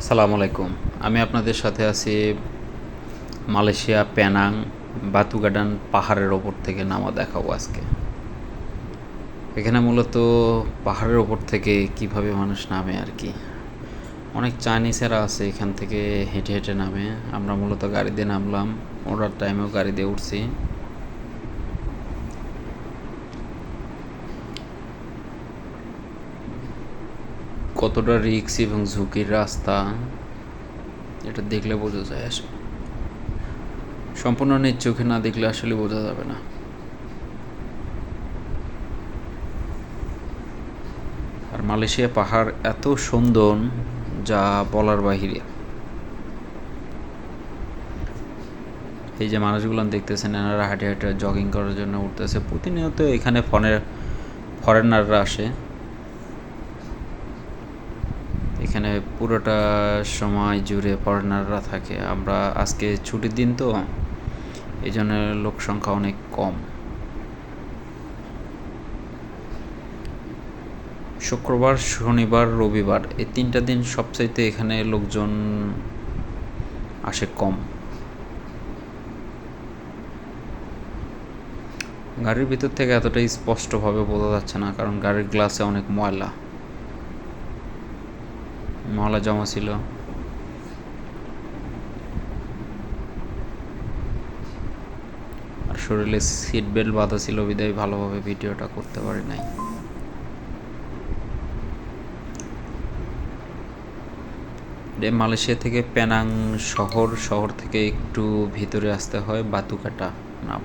আসসালামু আলাইকুম। আমি আপনাদের সাথে আছি মালয়েশিয়া পেনাং বাতুগাডান পাহাড়ের ওপর থেকে নামা দেখাবো আজকে। এখানে মূলত পাহাড়ের ওপর থেকে কীভাবে মানুষ নামে আর কি। অনেক চাইনিজেরা আছে এখান থেকে হেঁটে হেঁটে নামে। আমরা মূলত গাড়ি দিয়ে নামলাম। ওটার টাইমেও গাড়ি দিয়ে উঠছি। কতটা রিক্স এবং ঝুঁকির রাস্তা, এটা দেখলে বোঝা যায় আসলে। সম্পূর্ণ নিজ চোখে না দেখলে আসলে বোঝা যাবে না। আর মালয়েশিয়া পাহাড় এত সুন্দর, যা বলার বাহিরে। এই যে মানুষগুলো দেখতেছেন, এনারা হাঁটে হাঁটে জগিং করার জন্য উঠতেছে। প্রতিনিয়ত এখানে ফরেনাররা আসে। এখানে পুরোটা সময় জুড়ে ফরেনাররা থাকে। আমরা আজকে ছুটির দিন তো এই জন্য লোক সংখ্যা অনেক কম। শুক্রবার, শনিবার, রবিবার, এই তিনটা দিন সবচাইতে এখানে লোকজন আসে কম। গাড়ির ভিতর থেকে এতটাই স্পষ্টভাবে বোঝা যাচ্ছে না, কারণ গাড়ির গ্লাসে অনেক ময়লা। ময়লা জমা ছিল। আর শরীরে সিট বেল্ট বাঁধা ছিল বিদায় ভালোভাবে ভিডিওটা করতে পারি নাই। মালয়েশিয়া থেকে পেনাং শহর শহর থেকে একটু ভিতরে আসতে হয়, বাতুকাটা নাম।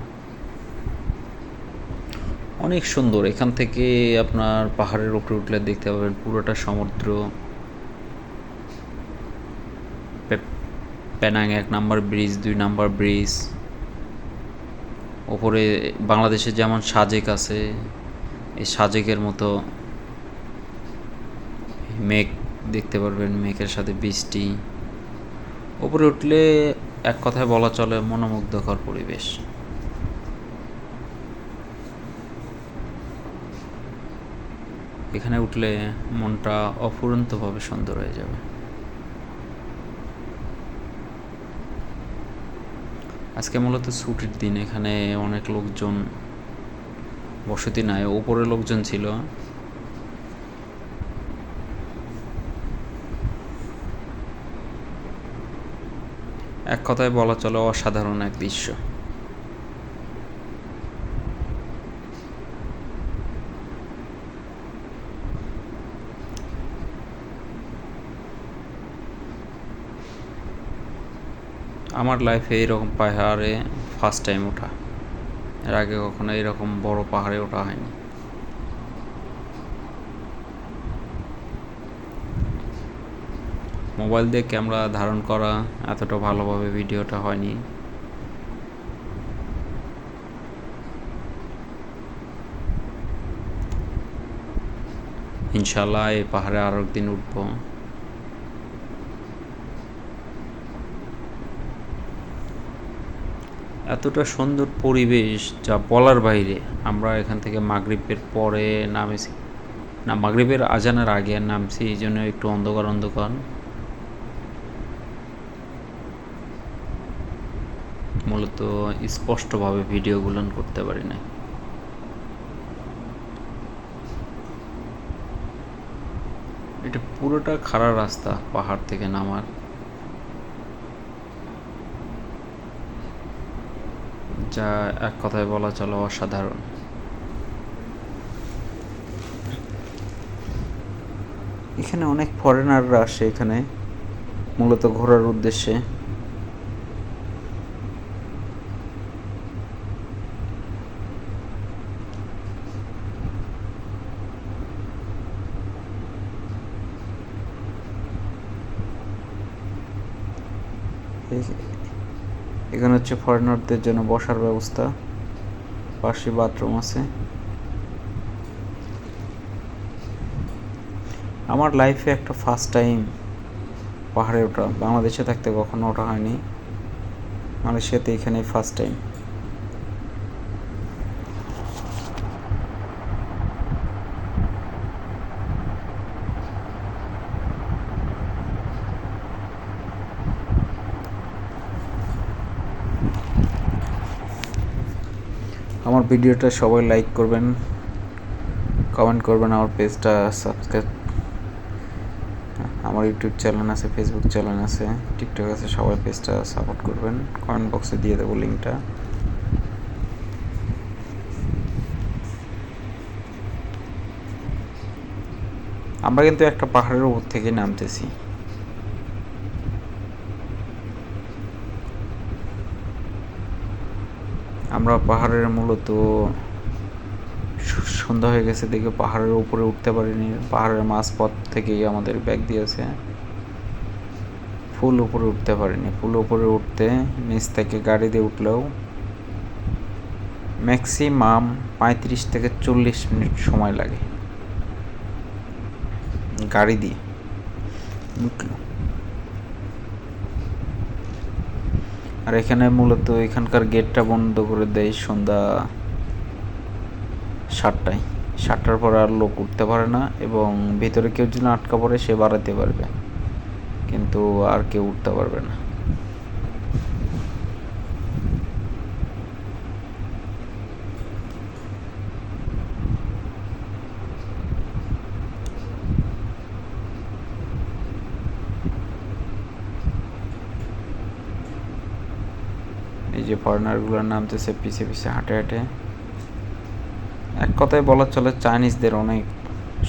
অনেক সুন্দর, এখান থেকে আপনার পাহাড়ের উপরে উঠলে দেখতে পাবেন পুরোটা সমুদ্র। পেনাং এক নাম্বার ব্রিজ দুই নাম্বার ব্রিজ ওপরে বাংলাদেশে যেমন সাজেক আছে, এই সাজেকের মতো মেঘ দেখতে পারবেন, মেঘের সাথে বৃষ্টি। ওপরে উঠলে এক কথায় বলা চলে মনোমুগ্ধকর পরিবেশ। এখানে উঠলে মনটা অফুরন্তভাবে সুন্দর হয়ে যাবে। আজকে মূলত ছুটির দিন, এখানে অনেক লোকজন বসতি নাই ওপরে লোকজন ছিল। এক কথায় বলা চলে অসাধারণ এক দৃশ্য। আমার লাইফে এইরকম পাহাড়ে ফার্স্ট টাইম ওঠা। এর আগে কখনো এরকম বড় পাহাড়ে ওঠা হয়নি। মোবাইল দিয়ে ক্যামেরা ধারণ করা এতটা ভালোভাবে ভিডিওটা হয়নি। ইনশাল্লাহ এই পাহাড়ে আরও একদিন উঠবো। এতটা সুন্দর পরিবেশ যা বলার বাইরে। আমরা এখান থেকে মাগরিবের পরে নামেছি। না, মাগরিবের আজানের আগে নামছি, এই জন্য একটু অন্ধকার অন্ধকার। মূলত স্পষ্টভাবে ভিডিওগুলো করতে পারি না এটা পুরোটা খারাপ রাস্তা পাহাড় থেকে নামার। যা এক কথায় বলা চলে অসাধারণ। এখানে অনেক ফরেনাররা আসে এখানে মূলত ঘোরার উদ্দেশ্যে। এখানে হচ্ছে ফরেনারদের জন্য বসার ব্যবস্থা। পাশে বাথরুম আছে। আমার লাইফে একটা ফার্স্ট টাইম পাহাড়ে ওঠা। বাংলাদেশে থাকতে কখনো ওঠা হয়নি। মালয়েশিয়াতে এখানে ফার্স্ট টাইম ভিডিওটা সবাই লাইক করবেন কমেন্ট করবেন, আমার পেজটা সাবস্ক্রাইব আমার ইউটিউব চ্যানেল আছে ফেসবুক চ্যানেল আছে টিকটক আছে, সবাই পেজটা সাপোর্ট করবেন। কমেন্ট বক্সে দিয়ে দেবো লিঙ্কটা আমরা কিন্তু একটা পাহাড়ের উপর থেকে নামতেছি। আমরা পাহাড়ের মূলত সন্ধ্যা হয়ে গেছে, দেখে পাহাড়ের উপরে উঠতে পারিনি। পাহাড়ের মাঝপথ থেকেই আমাদের ব্যাগ দিয়েছে। ফুল উপরে উঠতে পারিনি। ফুল উপরে উঠতে নিচ থেকে গাড়ি দিয়ে উঠলেও ম্যাক্সিমাম পঁয়ত্রিশ থেকে চল্লিশ মিনিট সময় লাগে। গাড়ি দিয়ে উঠল আর এখানে মূলত এখানকার গেটটা বন্ধ করে দেয় সন্ধ্যা সাতটায়। সাতটার পর আর লোক উঠতে পারে না এবং ভিতরে কেউ যদি আটকা পড়ে সে বাড়াতে পারবে। কিন্তু আর কেউ উঠতে পারবে না এই যে ফরেনারগুলোর নামতেছে পিছে পিছে হাঁটে হাঁটে। এক কথায় বলা চলে চাইনিজদের অনেক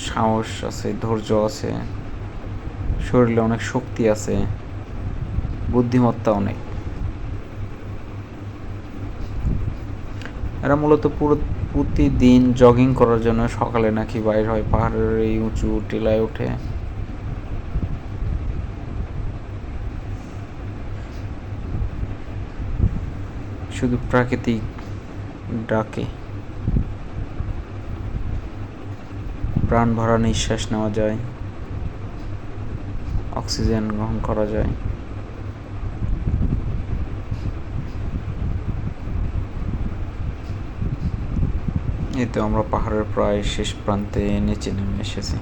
সাহস আছে, ধৈর্য আছে, শরীরে অনেক শক্তি আছে, বুদ্ধিমত্তা অনেক। এরা মূলত পুরো, প্রতিদিন জগিং করার জন্য সকালে নাকি বাইর হয়, পাহাড়ের এই উঁচু টিলায় ওঠে শুধু প্রাকৃতিক ডাকে। প্রাণ ভরা নিঃশ্বাস নেওয়া যায়। অক্সিজেন গ্রহণ করা যায়। এই তো আমরা পাহাড়ের প্রায় শেষ প্রান্তে নিচে নেমে এসেছি।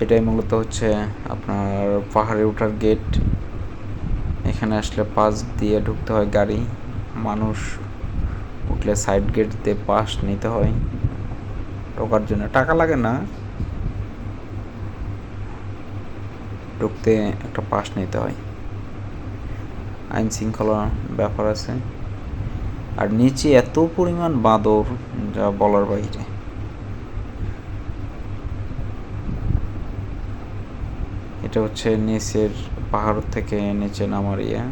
এটাই মূলত হচ্ছে আপনার পাহাড়ে ওঠার গেট এখানে আসলে পাশ দিয়ে ঢুকতে হয় গাড়ি। মানুষ উঠলে সাইড গেট দিয়ে পাস নিতে হয়। ঢোকার জন্য টাকা লাগে না। ঢুকতে একটা পাস নিতে হয়। আইন শৃঙ্খলা ব্যাপার আছে। আর নিচে এত পরিমাণ বাঁদর যা বলার বাইরে। এটা হচ্ছে নিচের পাহাড় থেকে নিচে নামার ইয়ে।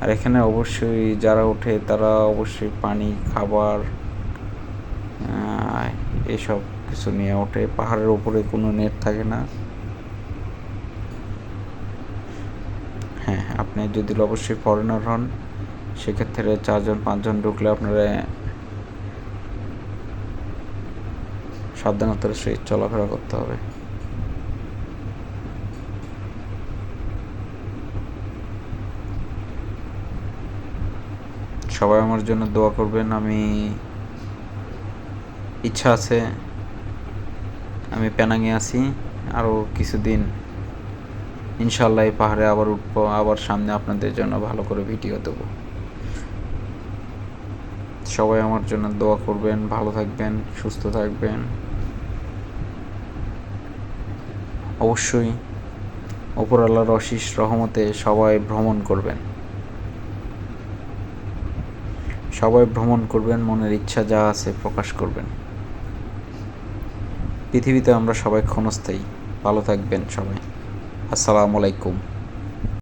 আর এখানে অবশ্যই যারা ওঠে তারা অবশ্যই পানি, খাবার এসব কিছু নিয়ে ওঠে। পাহাড়ের উপরে কোনো নেট থাকে না। হ্যাঁ আপনি যদি অবশ্যই ফরেনার হন, সেক্ষেত্রে চারজন, পাঁচজন ঢুকলে আপনারা সাবধানতার সহিত চলাফেরা করতে হবে। সবাই আমার জন্য দোয়া করবেন, আমি ইচ্ছা আছে আমি প্যানাঙে আছি, আরও কিছুদিন ইনশাল্লাহ এই পাহাড়ে আবার উঠবো, আবার সামনে আপনাদের জন্য ভালো করে ভিডিও দেবো। সবাই আমার জন্য দোয়া করবেন, ভালো থাকবেন, সুস্থ থাকবেন। অবশ্যই ওপরওয়ালার অশিস রহমতে সবাই ভ্রমণ করবেন। সবাই ভ্রমণ করবেন, মনের ইচ্ছা যা আছে প্রকাশ করবেন। পৃথিবীতে আমরা সবাই ক্ষণস্থায়ী। ভালো থাকবেন সবাই। আসসালামু আলাইকুম।